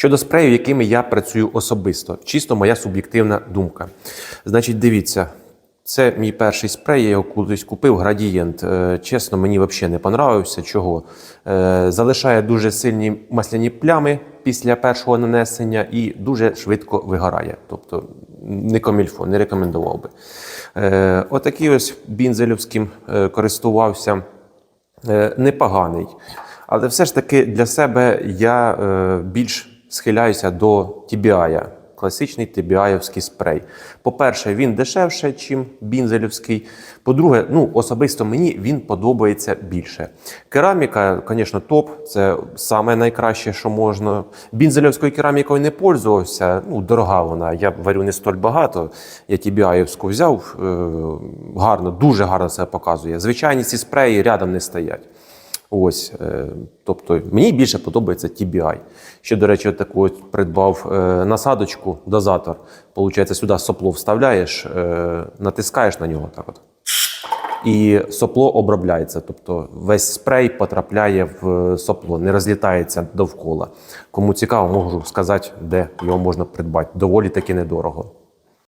Щодо спреїв, якими я працюю особисто, чисто моя суб'єктивна думка. Значить, дивіться, це мій перший спрей, я його колись купив, градієнт. Е, Чесно, мені взагалі не понравився. Чого? Е, Залишає дуже сильні масляні плями після першого нанесення і дуже швидко вигорає. Тобто не комільфо, не рекомендував би. Е, Отакий ось бінзелівським користувався. Непоганий. Але все ж таки для себе я більш схиляюся до TBI, класичний TBI-овський спрей. По-перше, він дешевше, ніж бінзелівський. По-друге, ну, особисто мені він подобається більше. Кераміка, звісно, топ, це саме найкраще, що можна. Бінзелівською керамікою не пользувався, ну, дорога вона. Я варю не столь багато. Я TBI-овську взяв, е, гарно, дуже гарно себе показує. Звичайні ці спреї рядом не стоять. Ось, е, тобто мені більше подобається TBI. Ще, до речі, таку придбав е, насадочку, дозатор. Получається, сюди сопло вставляєш, е, натискаєш на нього так от. І сопло обробляється. Тобто весь спрей потрапляє в сопло, не розлітається довкола. Кому цікаво, можу сказати, де його можна придбати. Доволі таки недорого.